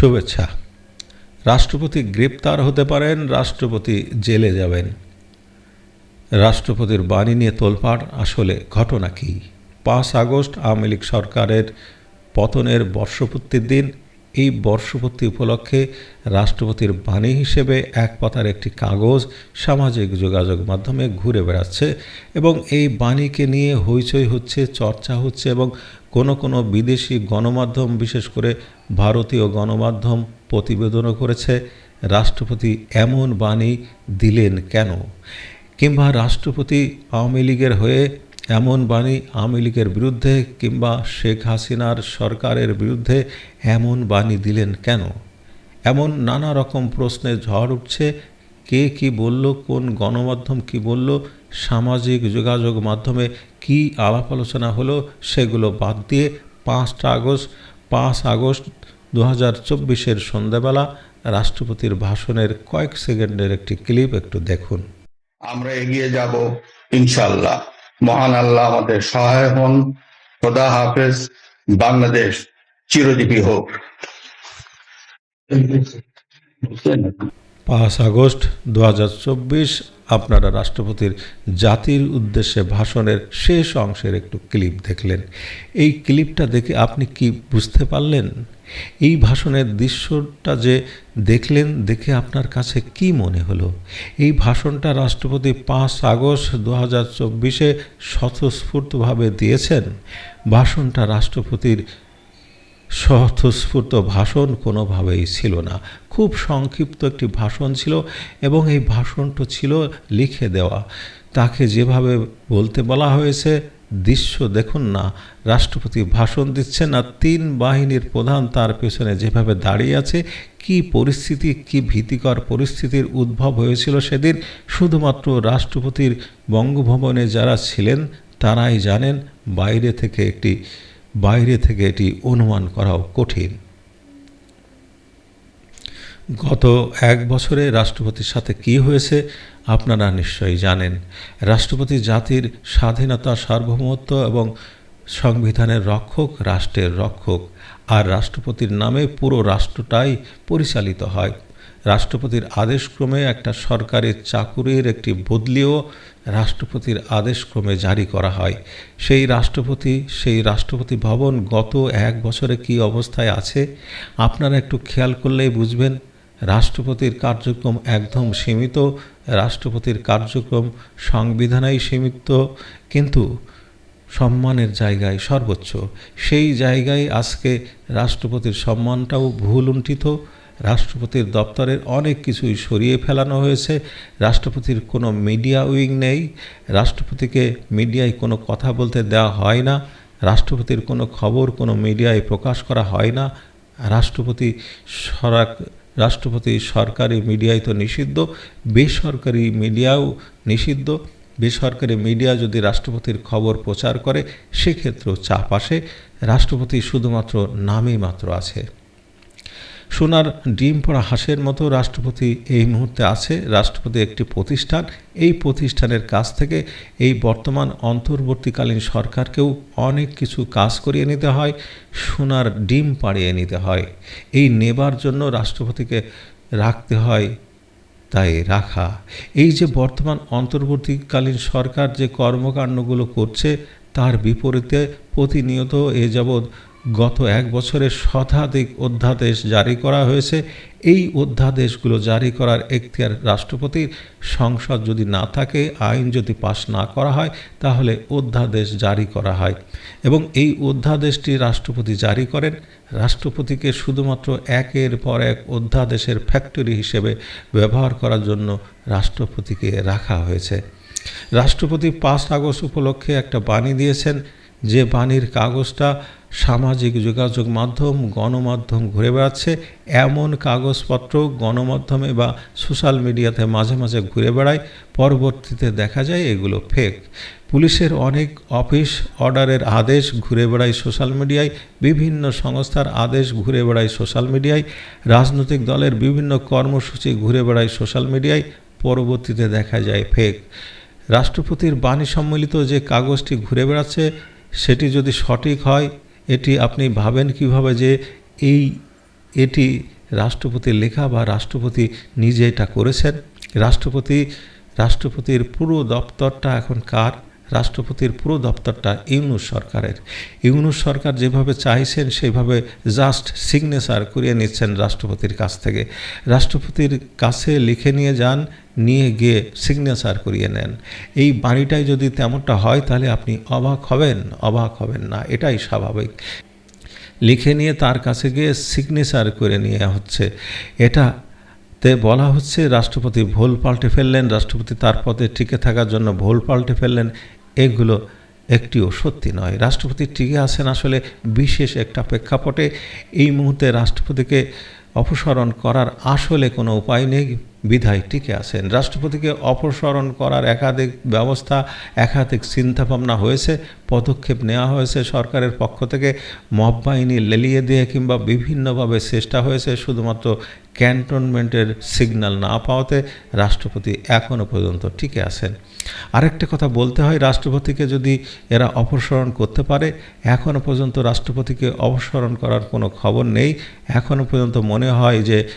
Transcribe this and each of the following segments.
শুভেচ্ছা। রাষ্ট্রপতি গ্রেপ্তার হতে পারেন, রাষ্ট্রপতি জেলে যাবেন। রাষ্ট্রপতির বাণী নিয়ে তোলপাড়, আসলে ঘটনা কি? পাঁচ আগস্ট আওয়ামী লীগ সরকারের পতনের বর্ষপূর্তির দিন, এই বর্ষপূর্তি উপলক্ষে রাষ্ট্রপতির বাণী হিসেবে এক পাতার একটি কাগজ সামাজিক যোগাযোগ মাধ্যমে ঘুরে বেড়াচ্ছে এবং এই বাণীকে নিয়ে হইচই হচ্ছে, চর্চা হচ্ছে এবং কোনো কোনো বিদেশি গণমাধ্যম, বিশেষ করে ভারতীয় গণমাধ্যম প্রতিবেদনও করেছে, রাষ্ট্রপতি এমন বাণী দিলেন কেন? কিংবা রাষ্ট্রপতি আওয়ামী লীগের হয়ে এমন বাণী আওয়ামী লীগের বিরুদ্ধে কিংবা শেখ হাসিনার সরকারের বিরুদ্ধে এমন বাণী দিলেন কেন? এমন নানা রকম প্রশ্নের ঝড় উঠছে কে কি বলল, কোন গণমাধ্যম কি বলল, সামাজিক যোগাযোগ মাধ্যমে কি আলাপ আলোচনা হলো, সেগুলো বাদ দিয়ে পাঁচটা আগস্ট, পাঁচ আগস্ট দু হাজার চব্বিশের সন্ধ্যাবেলা রাষ্ট্রপতির ভাষণের কয়েক সেকেন্ডের একটি ক্লিপ একটু দেখুন। আমরা এগিয়ে যাব ইনশাল্লাহ মহান আল্লাহ আমাদের সহায় হন। খোদা হাফেজ। বাংলাদেশ চিরজীবী হোক। পাঁচ আগস্ট দু হাজার চব্বিশ আপনারা রাষ্ট্রপতির জাতির উদ্দেশ্যে ভাষণের শেষ অংশের একটু ক্লিপ দেখলেন। এই ক্লিপটা দেখে আপনি কি বুঝতে পারলেন? এই ভাষণের দৃশ্যটা যে দেখলেন, দেখে আপনার কাছে কি মনে হলো? এই ভাষণটা রাষ্ট্রপতি পাঁচ আগস্ট দু হাজার চব্বিশে স্বতঃস্ফূর্তভাবে দিয়েছেন। ভাষণটা রাষ্ট্রপতির স্বতঃস্ফূর্ত ভাষণ কোনোভাবেই ছিল না। খুব সংক্ষিপ্ত একটি ভাষণ ছিল এবং এই ভাষণটা ছিল লিখে দেওয়া। তাকে যেভাবে বলতে বলা হয়েছে, দৃশ্য দেখুন না, রাষ্ট্রপতি ভাষণ দিচ্ছেন আর তিন বাহিনীর প্রধান তার পেছনে যেভাবে দাঁড়িয়ে আছে, কি পরিস্থিতি, কি ভীতিকর পরিস্থিতির উদ্ভব হয়েছিল সেদিন, শুধুমাত্র রাষ্ট্রপতির বঙ্গভবনে যারা ছিলেন, তারাই জানেন, বাইরে থেকে একটি বাইরে থেকে এটি অনুমান করাও কঠিন। গত এক বছরে রাষ্ট্রপতির সাথে কি হয়েছে, আপনারা নিশ্চয়ই জানেন। রাষ্ট্রপতি জাতির স্বাধীনতা, সার্বভৌমত্ব এবং সংবিধানের রক্ষক, রাষ্ট্রের রক্ষক। আর রাষ্ট্রপতির নামে পুরো রাষ্ট্রটাই পরিচালিত হয়। রাষ্ট্রপতির আদেশক্রমে একটা সরকারি চাকুরির একটি বদলিও রাষ্ট্রপতির আদেশক্রমে জারি করা হয়। সেই রাষ্ট্রপতি সেই রাষ্ট্রপতি ভবন গত এক বছরে কি অবস্থায় আছে, আপনারা একটু খেয়াল করলেই বুঝবেন। রাষ্ট্রপতির কার্যক্রম একদম সীমিত, রাষ্ট্রপতির কার্যক্রম সংবিধানেই সীমিত, কিন্তু সম্মানের জায়গায় সর্বোচ্চ। সেই জায়গায় আজকে রাষ্ট্রপতির সম্মানটাও ভুল উন্ঠিত রাষ্ট্রপতির দপ্তরের অনেক কিছুই সরিয়ে ফেলানো হয়েছে। রাষ্ট্রপতির কোনো মিডিয়া উইং নেই। রাষ্ট্রপতিকে মিডিয়ায় কোনো কথা বলতে দেওয়া হয় না। রাষ্ট্রপতির কোনো খবর কোনো মিডিয়ায় প্রকাশ করা হয় না। রাষ্ট্রপতি সরাক রাষ্ট্রপতি সরকারি মিডিয়ায় তো নিষিদ্ধ, বেসরকারি মিডিয়াও নিষিদ্ধ। বেসরকারি মিডিয়া যদি রাষ্ট্রপতির খবর প্রচার করে, সেক্ষেত্রেও চাপ আসে। রাষ্ট্রপতি শুধুমাত্র নামই মাত্র আছে। সোনার ডিম পড়া হাঁসের মতো রাষ্ট্রপতি এই মুহূর্তে আছে, রাষ্ট্রপতি একটি প্রতিষ্ঠান। এই প্রতিষ্ঠানের কাছ থেকে এই বর্তমান অন্তর্বর্তীকালীন সরকারকেও অনেক কিছু কাজ করিয়ে নিতে হয়, সোনার ডিম পাড়িয়ে নিতে হয়। এই নেবার জন্য রাষ্ট্রপতিকে রাখতে হয়, তাই রাখা। এই যে বর্তমান অন্তর্বর্তীকালীন সরকার যে কর্মকাণ্ডগুলো করছে, তার বিপরীতে প্রতিনিয়ত এ যাবৎ গত এক বছরে শতাধিক অধ্যাদেশ জারি করা হয়েছে। এই অধ্যাদেশগুলো জারি করার এখতিয়ার রাষ্ট্রপতির। সংসদ যদি না থাকে, আইন যদি পাশ না করা হয়, তাহলে অধ্যাদেশ জারি করা হয়। এবং এই অধ্যাদেশটি রাষ্ট্রপতি জারি করেন। রাষ্ট্রপতিকে শুধুমাত্র একের পর এক অধ্যাদেশের ফ্যাক্টরি হিসেবে ব্যবহার করার জন্য রাষ্ট্রপতিকে রাখা হয়েছে। রাষ্ট্রপতি পাঁচ আগস্ট উপলক্ষে একটা বাণী দিয়েছেন, যে বাণীর কাগজটা সামাজিক যোগাযোগ মাধ্যম, গণমাধ্যম ঘুরে বেড়াচ্ছে। এমন কাগজপত্র গণমাধ্যমে বা সোশ্যাল মিডিয়াতে মাঝে মাঝে ঘুরে বেড়ায়, পরবর্তীতে দেখা যায় এগুলো ফেক পুলিশের অনেক অফিস অর্ডারের আদেশ ঘুরে বেড়ায় সোশ্যাল মিডিয়ায়, বিভিন্ন সংস্থার আদেশ ঘুরে বেড়ায় সোশ্যাল মিডিয়ায়, রাজনৈতিক দলের বিভিন্ন কর্মসূচি ঘুরে বেড়ায় সোশ্যাল মিডিয়ায়, পরবর্তীতে দেখা যায় ফেক রাষ্ট্রপতির বাণী সম্মিলিত যে কাগজটি ঘুরে বেড়াচ্ছে, সেটি যদি সঠিক হয় এটি আপনি ভাবেন কীভাবে যে এই, এটি রাষ্ট্রপতির লেখা বা রাষ্ট্রপতি নিজে এটা করেছেন? রাষ্ট্রপতি, রাষ্ট্রপতির পুরো দপ্তরটা এখন কার? রাষ্ট্রপতির পুরো দপ্তরটা ইউনুস সরকারের। ইউনুস সরকার যেভাবে চাইছেন, সেভাবে জাস্ট সিগনেচার করিয়ে নিচ্ছেন রাষ্ট্রপতির কাছ থেকে। রাষ্ট্রপতির কাছে লিখে নিয়ে যান নিয়ে গিয়ে সিগনেচার করিয়ে নেন। এই বাড়িটাই যদি তেমনটা হয়, তাহলে আপনি অবাক হবেন অবাক হবেন না, এটাই স্বাভাবিক। লিখে নিয়ে তার কাছে গিয়ে সিগনেচার করে নিয়ে হচ্ছে। এটা তে বলা হচ্ছে, রাষ্ট্রপতি ভুল পাল্টে ফেললেন, রাষ্ট্রপতি তার পদে টিকে থাকার জন্য ভুল পাল্টে ফেললেন। এগুলো একটিও সত্যি নয়। রাষ্ট্রপতি টিকে আছেন আসলে বিশেষ একটা প্রেক্ষাপটে। এই মুহূর্তে রাষ্ট্রপতিকে অপসারণ করার আসলে কোনো উপায় নেই। বিধায় টিকে আছেন। রাষ্ট্রপতিকে অপসারণ করার একাধিক ব্যবস্থা, একাধিক চিন্তাভাবনা হয়েছে, পদক্ষেপ নেওয়া হয়েছে সরকারের পক্ষ থেকে। মব বাহিনী লেলিয়ে দিয়ে কিংবা বিভিন্নভাবে চেষ্টা হয়েছে শুধুমাত্র ক্যান্টনমেন্টের সিগন্যাল না পাওয়াতে রাষ্ট্রপতি এখনও পর্যন্ত টিকে আছেন। আরেকটা কথা বলতে হয়, রাষ্ট্রপতিকে যদি এরা অপসারণ করতে পারে এখনও পর্যন্ত রাষ্ট্রপতিকে অপসারণ করার কোনো খবর নেই। এখনও পর্যন্ত মনে হয় যে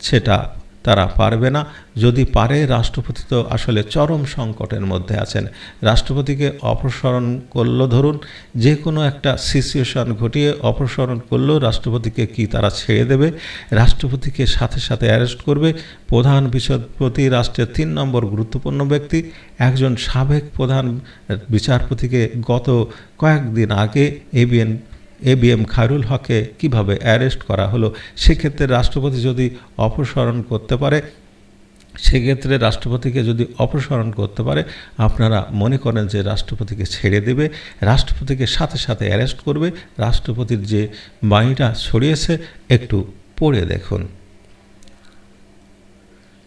সেটা তারা পারবে না। যদি পারে, রাষ্ট্রপতি তো আসলে চরম সংকটের মধ্যে আছেন। রাষ্ট্রপতিকে অপসারণ করল ধরুন, যে কোনো একটা সিচুয়েশন ঘটিয়ে অপসারণ করলেও রাষ্ট্রপতিকে কি তারা ছেড়ে দেবে? রাষ্ট্রপতিকে সাথে সাথে অ্যারেস্ট করবে। প্রধান বিচারপতি, রাষ্ট্রের তিন নম্বর গুরুত্বপূর্ণ ব্যক্তি, একজন সাবেক প্রধান বিচারপতিকে গত কয়েকদিন আগে ABN A B M Khairul হককে কীভাবে অ্যারেস্ট করা হলো? সেক্ষেত্রে রাষ্ট্রপতি যদি অপসারণ করতে পারে, সেক্ষেত্রে রাষ্ট্রপতিকে যদি অপসারণ করতে পারে, আপনারা মনে করেন যে রাষ্ট্রপতিকে ছেড়ে দেবে, রাষ্ট্রপতিকে সাথে সাথে অ্যারেস্ট করবে, রাষ্ট্রপতির যে বাণীটা ছড়িয়েছে, একটু পড়ে দেখুন।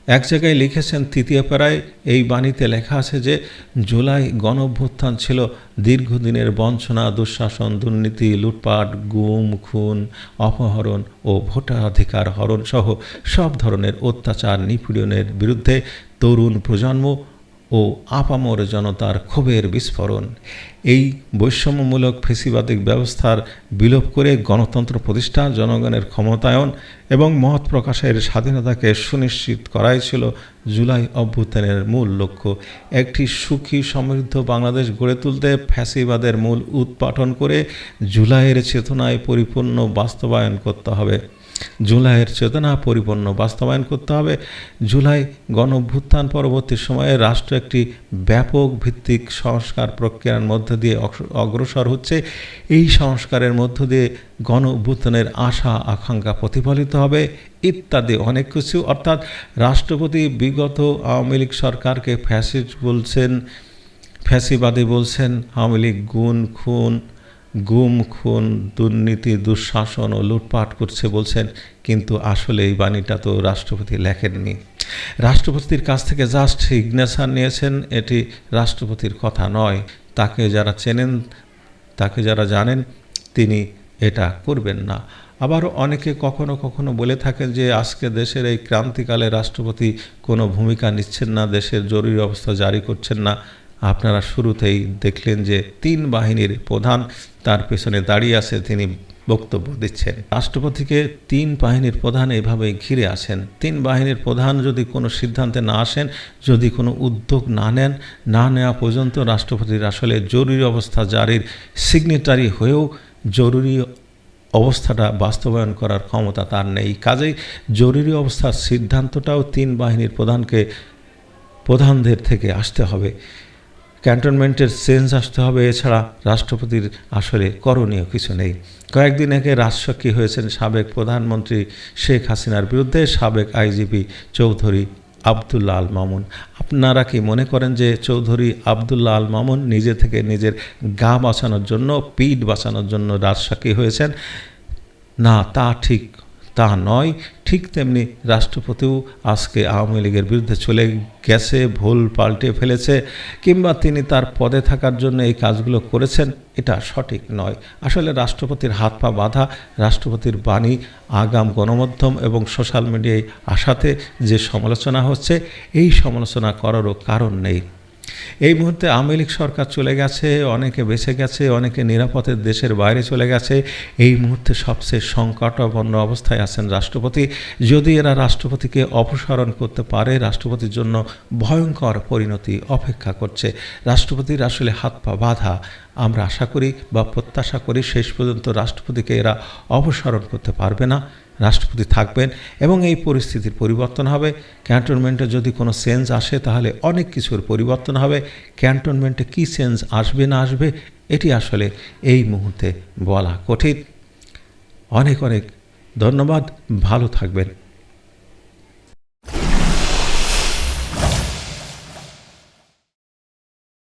এক জায়গায় লিখেছেন তৃতীয় পাড়ায়, এই বাণীতে লেখা আছে যে, জুলাই গণ অভ্যুত্থান ছিল দীর্ঘদিনের বঞ্চনা, দুঃশাসন, দুর্নীতি, লুটপাট, গুম, খুন, অপহরণ ও ভোটাধিকার হরণ সহ সব ধরনের অত্যাচার নিপীড়নের বিরুদ্ধে তরুণ প্রজন্ম ও আপামর জনতার ক্ষোভের বিস্ফোরণ। এই বৈষম্যমূলক ফেসিবাদিক ব্যবস্থার বিলোপ করে গণতন্ত্র প্রতিষ্ঠা, জনগণের ক্ষমতায়ন এবং মত প্রকাশের স্বাধীনতাকে সুনিশ্চিত করাই ছিল জুলাই অভ্যুত্থানের মূল লক্ষ্য। একটি সুখী সমৃদ্ধ বাংলাদেশ গড়ে তুলতে ফ্যাসিবাদের মূল উৎপাটন করে জুলাইয়ের চেতনায় পরিপূর্ণ বাস্তবায়ন করতে হবে। জুলাইয়ের চেতনা পরিপূর্ণ বাস্তবায়ন করতে হবে। জুলাই গণ অভ্যুত্থান পরবর্তী সময়ে রাষ্ট্র একটি ব্যাপক ভিত্তিক সংস্কার প্রক্রিয়ার মধ্য দিয়ে অগ্র- অগ্রসর হচ্ছে। এই সংস্কারের মধ্য দিয়ে গণ অভ্যুত্থানের আশা, আকাঙ্ক্ষা প্রতিফলিত হবে ইত্যাদি অনেক কিছু। অর্থাৎ রাষ্ট্রপতি বিগত আওয়ামী লীগ সরকারকে ফ্যাসিস্ট বলছেন, ফ্যাসিবাদী বলছেন, আওয়ামী লীগ গুণ, খুন গুম, খুন, দুর্নীতি, দুঃশাসন ও লুটপাট করছে বলছেন, কিন্তু আসলে এই বাণীটা তো রাষ্ট্রপতি লেখেননি। রাষ্ট্রপতির কাছ থেকে জাস্ট সিগনেচার নিয়েছেন, এটি রাষ্ট্রপতির কথা নয়। তাকে যারা চেনেন, তাকে যারা জানেন, তিনি এটা করবেন না। আবার অনেকে কখনো কখনো বলে থাকেন যে, আজকে দেশের এই ক্রান্তিকালে রাষ্ট্রপতি কোনো ভূমিকা নিচ্ছেন না, দেশের জরুরি অবস্থা জারি করছেন না। আপনারা শুরুতেই দেখলেন যে তিন বাহিনীর প্রধান তার পেছনে দাঁড়িয়ে আছে, তিনি বক্তব্য দিচ্ছেন। রাষ্ট্রপতিকে তিন বাহিনীর প্রধান এভাবেই ঘিরে আসেন তিন বাহিনীর প্রধান যদি কোনো সিদ্ধান্তে না আসেন, যদি কোনো উদ্যোগ না নেন, না নেওয়া পর্যন্ত রাষ্ট্রপতির আসলে জরুরি অবস্থা জারির সিগনেটারি হয়েও জরুরি অবস্থাটা বাস্তবায়ন করার ক্ষমতা তার নেই। কাজেই জরুরি অবস্থার সিদ্ধান্তটাও তিন বাহিনীর প্রধানকে, প্রধানদের থেকে আসতে হবে। ক্যান্টনমেন্টের চেঞ্জ আসতে হবে, এছাড়া রাষ্ট্রপতির আসলে করণীয় কিছু নেই। কয়েকদিন আগে রাজসাক্ষী হয়েছেন সাবেক প্রধানমন্ত্রী শেখ হাসিনার বিরুদ্ধে সাবেক আইজিপি চৌধুরী আবদুল্লা আল মামুন। আপনারা কি মনে করেন যে চৌধুরী আবদুল্লা আল মামুন নিজে থেকে নিজের গা বাঁচানোর জন্য, পিঠ বাঁচানোর জন্য রাজসাক্ষী হয়েছেন? না, তা ঠিক তা নয়। ঠিক তেমনি রাষ্ট্রপতিও আজকে আওয়ামী লীগের বিরুদ্ধে চলে গেছে, ভুল পাল্টে ফেলেছে, কিংবা তিনি তার পদে থাকার জন্য এই কাজগুলো করেছেন, এটা সঠিক নয়। আসলে রাষ্ট্রপতির হাত পা বাঁধা, রাষ্ট্রপতির বাণী আগাম গণমাধ্যম এবং সোশ্যাল মিডিয়ায় আসাতে যে সমালোচনা হচ্ছে, এই সমালোচনা করারও কারণ নেই। এই মুহূর্তে আওয়ামী লীগ সরকার চলে গেছে, অনেকে বেঁচে গেছে, অনেকে নিরাপদে দেশের বাইরে চলে গেছে। এই মুহূর্তে সবচেয়ে সংকটাপন্ন অবস্থায় আছেন রাষ্ট্রপতি। যদি এরা রাষ্ট্রপতিকে অপসারণ করতে পারে, রাষ্ট্রপতির জন্য ভয়ঙ্কর পরিণতি অপেক্ষা করছে। রাষ্ট্রপতির আসলে হাত পা বাঁধা। আমরা আশা করি বা প্রত্যাশা করি শেষ পর্যন্ত রাষ্ট্রপতিকে এরা অপসারণ করতে পারবে না। রাষ্ট্রপতি থাকবেন এবং এই পরিস্থিতির পরিবর্তন হবে। ক্যান্টনমেন্টে যদি কোনো চেঞ্জ আসে, তাহলে অনেক কিছুর পরিবর্তন হবে। ক্যান্টনমেন্টে কী চেঞ্জ আসবে না আসবে, এটি আসলে এই মুহূর্তে বলা কঠিন। অনেক অনেক ধন্যবাদ। ভালো থাকবেন।